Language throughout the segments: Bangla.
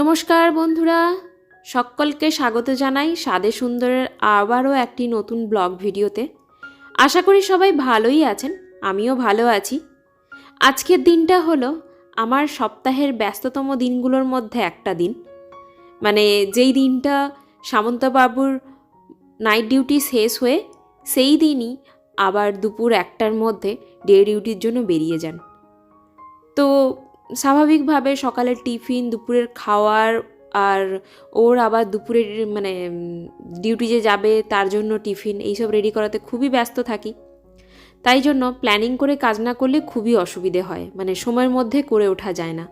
নমস্কার বন্ধুরা, সকলকে স্বাগত জানাই সাদে সুন্দরের আবারও একটি নতুন ব্লগ ভিডিওতে। আশা করি সবাই ভালোই আছেন, আমিও ভালো আছি। আজকের দিনটা হলো আমার সপ্তাহের ব্যস্ততম দিনগুলোর মধ্যে একটা দিন। মানে যেই দিনটা সামন্তবাবুর নাইট ডিউটি শেষ হয়ে সেই দিনই আবার দুপুর একটার মধ্যে ডে ডিউটির জন্য বেরিয়ে যান। তো স্বাভাবিকভাবে সকালের টিফিন, দুপুরের খাওয়ার আর ওর আবার দুপুরের মানে ডিউটি যে যাবে তার জন্য টিফিন এইসব রেডি করাতে খুবই ব্যস্ত থাকি। তাই জন্য প্ল্যানিং করে কাজ না করলে খুবই অসুবিধে হয়। মানে সময়ের মধ্যে করে ওঠা যায় না।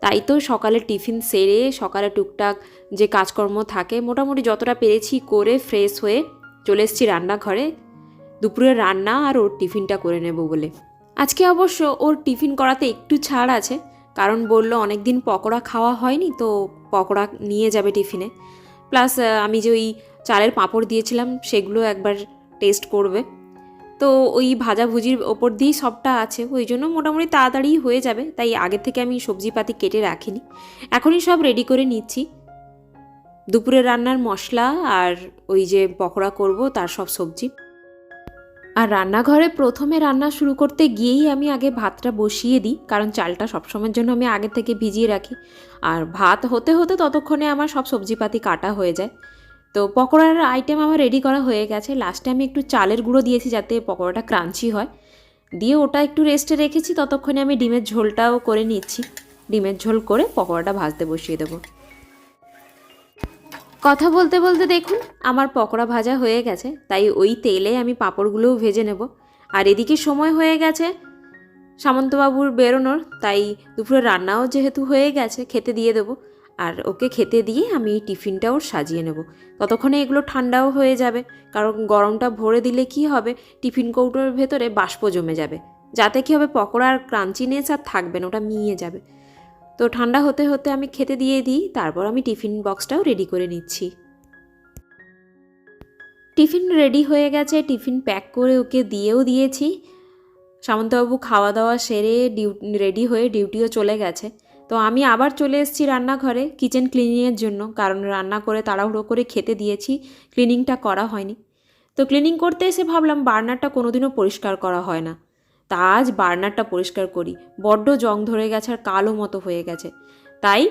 তাই তো সকালে টিফিন সেরে, সকালে টুকটাক যে কাজকর্ম থাকে, মোটামুটি যতটা পেরেছি করে ফ্রেশ হয়ে চলে এসেছি রান্নাঘরে। দুপুরের রান্না আর ওর টিফিনটা করে নেব বলে। আজকে অবশ্য ওর টিফিন করাতে একটু ছাড় আছে। কারণ বলল অনেক দিন পকোড়া খাওয়া হয়নি তো পকোড়া নিয়ে যাবে টিফিনে। প্লাস আমি যে ওই চালের পাঁপড় দিয়েছিলাম সেগুলো একবার টেস্ট করবে। তো ওই ভাজাভুজির ওপর দিয়েই সবটা আছে, ওই জন্য মোটামুটি তাড়াতাড়ি হয়ে যাবে, তাই আগে থেকে আমি সবজিপাতি কেটে রাখিনি। এখনই সব রেডি করে নিচ্ছি। দুপুরের রান্নার মশলা আর ওই যে পকোড়া করব, তার সব সবজি। আর রান্নাঘরে প্রথমে রান্না শুরু করতে গিয়েই আমি আগে ভাতটা বসিয়ে দিই, কারণ চালটা সবসময়ের জন্য আমি আগে থেকে ভিজিয়ে রাখি। আর ভাত হতে হতে ততক্ষণে আমার সব সবজিপাতি কাটা হয়ে যায়। তো পকোড়ার আইটেম আমার রেডি করা হয়ে গেছে। লাস্টে আমি একটু চালের গুঁড়ো দিয়েছি যাতে পকোড়াটা ক্রাঞ্চি হয়। দিয়ে ওটা একটু রেস্টে রেখেছি, ততক্ষণে আমি ডিমের ঝোলটাও করে নিচ্ছি। ডিমের ঝোল করে পকোড়াটা ভাজতে বসিয়ে দেবো। কথা বলতে বলতে দেখুন, আমার পকোড়া ভাজা হয়ে গেছে, তাই ওই তেলে আমি পাঁপড়গুলোও ভেজে নেব। আর এদিকে সময় হয়ে গেছে সামন্তবাবুর বেরোনোর, তাই দুপুরে রান্নাও যেহেতু হয়ে গেছে, খেতে দিয়ে দেবো। আর ওকে খেতে দিয়ে আমি টিফিনটাও সাজিয়ে নেব। ততক্ষণে এগুলো ঠান্ডাও হয়ে যাবে, কারণ গরমটা ভরে দিলে কি হবে, টিফিন কৌটোর ভেতরে বাষ্প জমে যাবে। যাতে কি হবে পকোড়া পকোড়ার ক্রাঞ্চিনেস আর থাকবে না, ওটা মিয়ে যাবে। তো ঠান্ডা হতে হতে আমি খেতে দিয়ে দিই, তারপর আমি টিফিন বক্সটাও রেডি করে নিচ্ছি। টিফিন রেডি হয়ে গেছে, টিফিন প্যাক করে ওকে দিয়েও দিয়েছি। সামন্তবাবু খাওয়া দাওয়া সেরে ডিউ রেডি হয়ে ডিউটিও চলে গেছে। তো আমি আবার চলে এসেছি রান্নাঘরে কিচেন ক্লিনিংয়ের জন্য, কারণ রান্না করে তাড়াহুড়ো করে খেতে দিয়েছি ক্লিনিংটা করা হয়নি। তো ক্লিনিং করতে এসে ভাবলাম বার্নারটা কোনোদিনও পরিষ্কার করা হয় না। তা আজ বার্নারটা পরিষ্কার করি। বড্ড জং ধরে গেছে আর কালো মতো হয়ে গেছে। তাই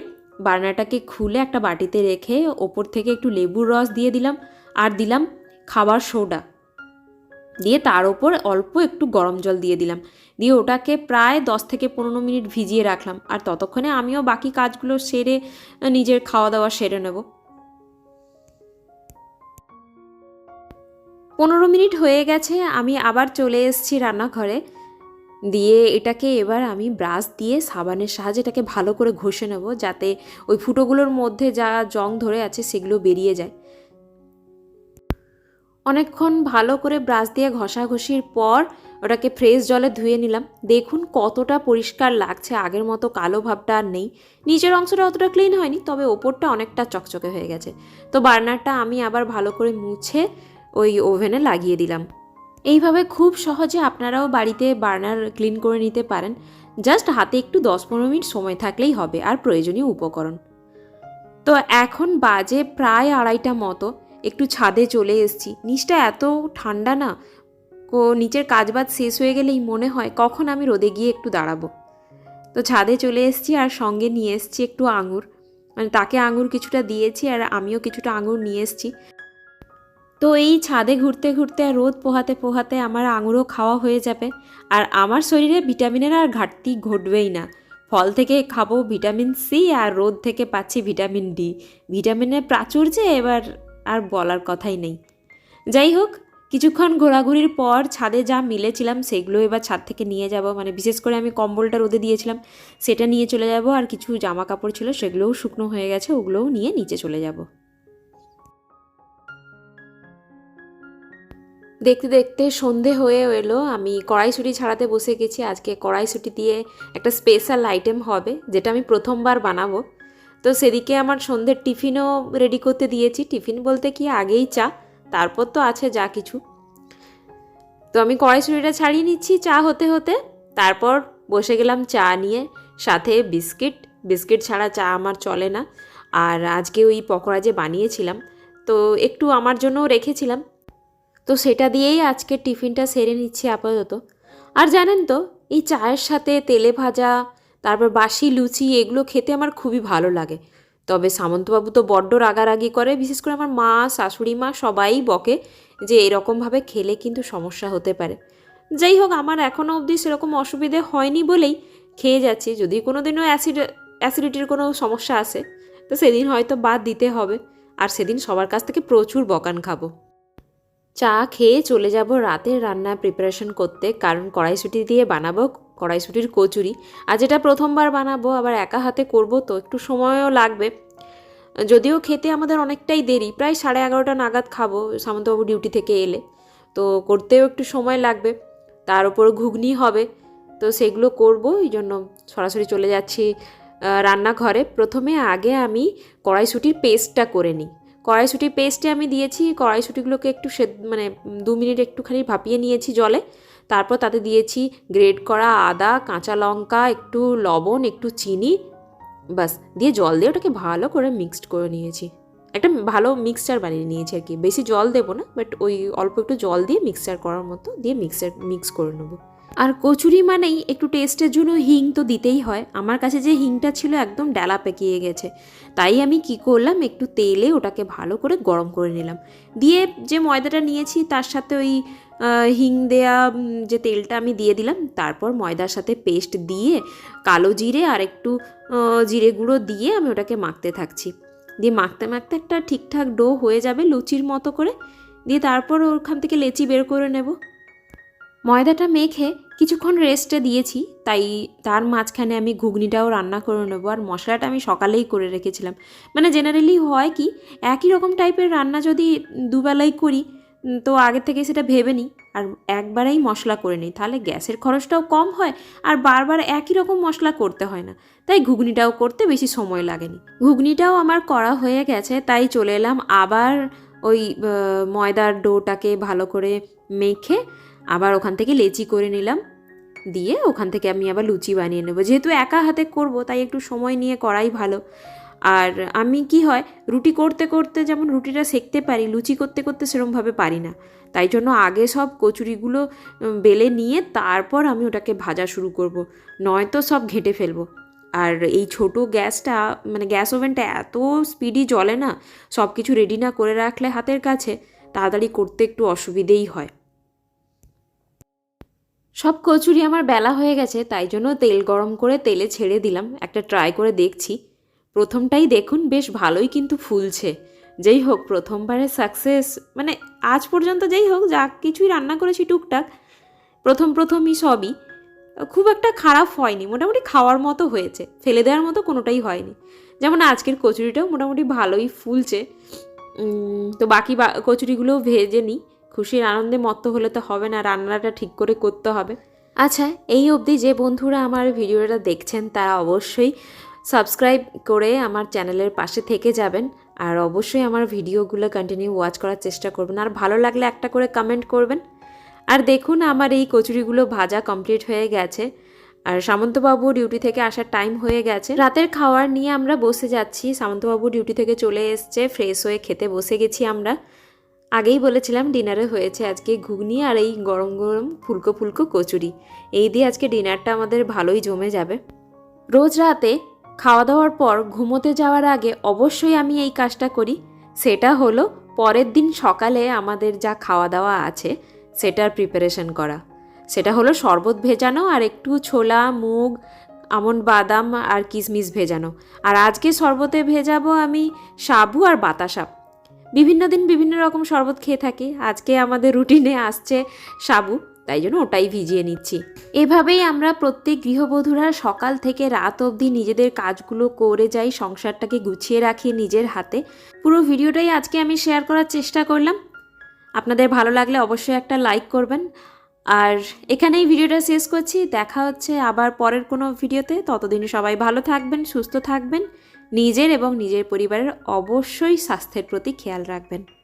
বার্নারটাকে খুলে একটা বাটিতে রেখে ওপর থেকে একটু লেবুর রস দিয়ে দিলাম আর দিলাম খাবার সোডা। দিয়ে তার ওপর অল্প একটু গরম জল দিয়ে দিলাম। দিয়ে ওটাকে প্রায় দশ থেকে পনেরো মিনিট ভিজিয়ে রাখলাম আর ততক্ষণে আমিও বাকি কাজগুলো সেরে নিজের খাওয়া দাওয়া সেরে নেব। পনেরো মিনিট হয়ে গেছে, আমি আবার চলে এসেছি রান্নাঘরে। দিয়ে এটাকে এবার আমি ব্রাশ দিয়ে সাবানের সাহায্যে এটাকে ভালো করে ঘষে নেব যাতে ওই ফুটোগুলোর মধ্যে যা জং ধরে আছে সেগুলো বেরিয়ে যায়। অনেকক্ষণ ভালো করে ব্রাশ দিয়ে ঘষাঘষির পর ওটাকে ফ্রেশ জলে ধুয়ে নিলাম। দেখুন কতটা পরিষ্কার লাগছে, আগের মতো কালো ভাবটা আর নেই। নিচের অংশটা অতটা ক্লিন হয়নি, তবে ওপরটা অনেকটা চকচকে হয়ে গেছে। তো বার্নারটা আমি আবার ভালো করে মুছে ওই ওভেনে লাগিয়ে দিলাম। এইভাবে খুব সহজে আপনারাও বাড়িতে বার্নার ক্লিন করে নিতে পারেন। জাস্ট হাতে একটু দশ পনেরো মিনিট সময় থাকলেই হবে, আর প্রয়োজনীয় উপকরণ। তো এখন বাজে প্রায় আড়াইটা মতো, একটু ছাদে চলে এসেছি। নিচটা এত ঠান্ডা না, কো নিচের কাজবাজ শেষ হয়ে গেলেই মনে হয় কখন আমি রোদে গিয়ে একটু দাঁড়াবো। তো ছাদে চলে এসেছি আর সঙ্গে নিয়ে এসেছি একটু আঙুর। মানে তাকে আঙুর কিছুটা দিয়েছি আর আমিও কিছুটা আঙুর নিয়ে এসেছি। তো এই ছাদে ঘুরতে ঘুরতে আর রোদ পোহাতে পোহাতে আমার আঙুরও খাওয়া হয়ে যাবে। আর আমার শরীরে ভিটামিনের আর ঘাটতি ঘটবেই না। ফল থেকে খাব ভিটামিন সি আর রোদ থেকে পাচ্ছি ভিটামিন ডি। ভিটামিনের প্রাচুর্যে এবার আর বলার কথাই নেই। যাই হোক, কিছুক্ষণ ঘোরাঘুরির পর ছাদে যা মিলেছিলাম সেগুলো এবার ছাদ থেকে নিয়ে যাব। মানে বিশেষ করে আমি কম্বলটা রোদে দিয়েছিলাম, সেটা নিয়ে চলে যাব। আর কিছু জামা কাপড় ছিল সেগুলোও শুকনো হয়ে গেছে, ওগুলোও নিয়ে নিচে চলে যাব। দেখতে দেখতে সন্ধে হয়ে এলো। আমি কড়াইশুটি ছাড়াতে বসে গেছি। আজকে কড়াইশুটি দিয়ে একটা স্পেশাল আইটেম হবে, যেটা আমি প্রথমবার বানাবো। তো সেদিকে আমার সন্ধ্যের টিফিনও রেডি করতে দিয়েছি। টিফিন বলতে কি, আগেই চা, তারপর তো আছে যা কিছু। তো আমি কড়াইশুটিটা ছাড়িয়ে নিচ্ছি চা হতে হতে। তারপর বসে গেলাম চা নিয়ে, সাথে বিস্কিট। বিস্কিট ছাড়া চা আমার চলে না। আর আজকে ওই পকোড়া যে বানিয়েছিলাম, তো একটু আমার জন্যও রেখেছিলাম। তো সেটা দিয়েই আজকে টিফিনটা সেরে নিচ্ছি আপাতত। আর জানেন তো, এই চায়ের সাথে তেলে ভাজা, তারপর বাসি লুচি, এগুলো খেতে আমার খুবই ভালো লাগে। তবে সামন্তবাবু তো বড্ড রাগারাগি করে, বিশেষ করে আমার মা, শাশুড়ি মা সবাই বকে যে এরকমভাবে খেলে কিন্তু সমস্যা হতে পারে। যাই হোক, আমার এখনও অবধি সেরকম অসুবিধে হয়নি বলেই খেয়ে যাচ্ছি। যদি কোনো দিনও অ্যাসিড, অ্যাসিডিটির কোনো সমস্যা আসে, তো সেদিন হয়তো বাদ দিতে হবে। আর সেদিন সবার কাছ থেকে প্রচুর বকান খাব। চা খেয়ে চলে যাব রাতের রান্না প্রিপারেশন করতে, কারণ কড়াইশুটি দিয়ে বানাবো, কড়াইশুটির কচুরি। আর যেটা প্রথমবার বানাবো, আবার একা হাতে করব, তো একটু সময়ও লাগবে। যদিও খেতে আমাদের অনেকটাই দেরি, প্রায় সাড়ে এগারোটা নাগাদ খাব, সামন্তবাবু ডিউটি থেকে এলে। তো করতেও একটু সময় লাগবে, তার উপর ঘুগনি হবে। তো সেগুলো করব, এই জন্য সরাসরি চলে যাচ্ছি রান্নাঘরে। প্রথমে আগে আমি কড়াইশুটির পেস্টটা করে নিই। কড়াইশুটির পেস্টে আমি দিয়েছি, কড়াইশুটিগুলোকে একটু সে মানে দু মিনিট একটুখানি ভাপিয়ে নিয়েছি জলে। তারপর তাতে দিয়েছি গ্রেট করা আদা, কাঁচা লঙ্কা, একটু লবণ, একটু চিনি বাস দিয়ে জল দিয়ে ওটাকে ভালো করে মিক্সড করে নিয়েছি। একটা ভালো মিক্সচার বানিয়ে নিয়েছি আর কি। বেশি জল দেবো না বাট ওই অল্প একটু জল দিয়ে মিক্সচার করার মতো দিয়ে মিক্সার মিক্স করে নেব। আর কচুরি মানেই একটু টেস্টের জন্য হিং তো দিতেই হয়। আমার কাছে যে হিংটা ছিল একদম ডালা পেকিয়ে গেছে। তাই আমি কি করলাম, একটু তেলে ওটাকে ভালো করে গরম করে নিলাম। দিয়ে যে ময়দাটা নিয়েছি, তার সাথে ওই হিং দেয়া যে তেলটা আমি দিয়ে দিলাম, তারপর ময়দার সাথে পেস্ট দিয়ে, কালো জিরে আর একটু জিরে গুঁড়ো দিয়ে আমি ওটাকে মাখতে থাকছি। দিয়ে মাখতে মাখতে একটা ঠিকঠাক ডো হয়ে যাবে লুচির মতো করে। দিয়ে তারপর ওখান থেকে লেচি বের করে নেব। ময়দাটা মেখে কিছুক্ষণ রেস্টে দিয়েছি, তাই তার মাঝখানে আমি ঘুগনিটাও রান্না করে নেব আর মশলাটা আমি সকালেই করে রেখেছিলাম। মানে জেনারেলি হয় কি, একই রকম টাইপের রান্না যদি দুবেলাই করি তো আগে থেকে সেটা ভেবে নিই, আর একবারেই মশলা করে নিই। তাহলে গ্যাসের খরচটাও কম হয় আর বারবার একই রকম মশলা করতে হয় না। তাই ঘুগনিটাও করতে বেশি সময় লাগেনি। ঘুগনিটাও আমার করা হয়ে গেছে, তাই চলে এলাম আবার ওই ময়দার ডোটাকে ভালো করে মেখে আবার ওখান থেকে লেচি করে নিলাম। দিয়ে ওখান থেকে আমি আবার লুচি বানিয়ে নেব। যেহেতু একা হাতে করব, তাই একটু সময় নিয়ে করাই ভালো। আর আমি কি হয়, রুটি করতে করতে যেমন রুটিটা সেকতে পারি, লুচি করতে করতে সেরমভাবে পারি না। তাই জন্য আগে সব কচুরিগুলো বেলে নিয়ে তারপর আমি ওটাকে ভাজা শুরু করব। নয়তো সব ঘেঁটে ফেলব। আর এই ছোট গ্যাসটা মানে গ্যাস ওভেনটা এত স্পিডি জ্বলে না সব কিছু রেডি না করে রাখলে হাতের কাছে, তাড়াতাড়ি করতে একটু অসুবিধেই হয়। সব কচুরি আমার বেলা হয়ে গেছে, তাই জন্য তেল গরম করে তেলে ছেড়ে দিলাম। একটা ট্রাই করে দেখছি। প্রথমটাই দেখুন, বেশ ভালোই কিন্তু ফুলছে। যেই হোক, প্রথমবারে সাকসেস মানে আজ পর্যন্ত যেই হোক, যা কিছুই রান্না করেছি টুকটাক, প্রথম প্রথমই সবই। খুব একটা খারাপ হয়নি, মোটামুটি খাওয়ার মতো হয়েছে, ফেলে দেওয়ার মতো কোনোটাই হয়নি। যেমন আজকের কচুরিটাও মোটামুটি ভালোই ফুলছে। তো বাকি কচুরিগুলোও ভেজে নিই। খুশির আনন্দে মত্ত হলে তো হবে না, রান্নাটা ঠিক করে করতে হবে। আচ্ছা এই অবধি যে বন্ধুরা আমার ভিডিওটা দেখছেন, তারা অবশ্যই সাবস্ক্রাইব করে আমার চ্যানেলের পাশে থেকে যাবেন আর অবশ্যই আমার ভিডিওগুলো কন্টিনিউ ওয়াচ করার চেষ্টা করবেন। আর ভালো লাগলে একটা করে কমেন্ট করবেন। আর দেখুন, আমার এই কচুরিগুলো ভাজা কমপ্লিট হয়ে গেছে। আর সামন্তবাবু ডিউটি থেকে আসার টাইম হয়ে গেছে। রাতের খাওয়ার নিয়ে আমরা বসে যাচ্ছি। সামন্তবাবু ডিউটি থেকে চলে এসছে ফ্রেশ হয়ে খেতে বসে গেছি আমরা। আগেই বলেছিলাম ডিনারে হয়েছে আজকে ঘুগনি আর এই গরম গরম ফুলকো ফুলকো কচুরি। এই দিয়ে আজকে ডিনারটা আমাদের ভালোই জমে যাবে। রোজ রাতে খাওয়া দাওয়ার পর ঘুমোতে যাওয়ার আগে অবশ্যই আমি এই কাজটা করি। সেটা হলো পরের দিন সকালে আমাদের যা খাওয়া দাওয়া আছে, সেটার প্রিপারেশন করা। সেটা হলো শরবত ভেজানো আর একটু ছোলা, মুগ আমন্ড বাদাম আর কিশমিশ ভেজানো। আর আজকে শরবতে ভেজাবো আমি সাবু আর বাতাসা। বিভিন্ন দিন বিভিন্ন রকম শরবত খেয়ে থাকি। আজকে আমাদের রুটিনে আসছে সাবু, তাই জন্য ওটাই ভিজিয়ে নিচ্ছি। এভাবেই আমরা প্রত্যেক গৃহবধূরা সকাল থেকে রাত অবধি নিজেদের কাজগুলো করে যাই, সংসারটাকে গুছিয়ে রাখি নিজের হাতে। পুরো ভিডিওটাই আজকে আমি শেয়ার করার চেষ্টা করলাম। আপনাদের ভালো লাগলে অবশ্যই একটা লাইক করবেন। আর এখানেই ভিডিওটা শেষ করছি। দেখা হচ্ছে আবার পরের কোনো ভিডিওতে। ততদিন সবাই ভালো থাকবেন, সুস্থ থাকবেন। নিজের এবং নিজের পরিবারের অবশ্যই স্বাস্থ্যের প্রতি খেয়াল রাখবেন।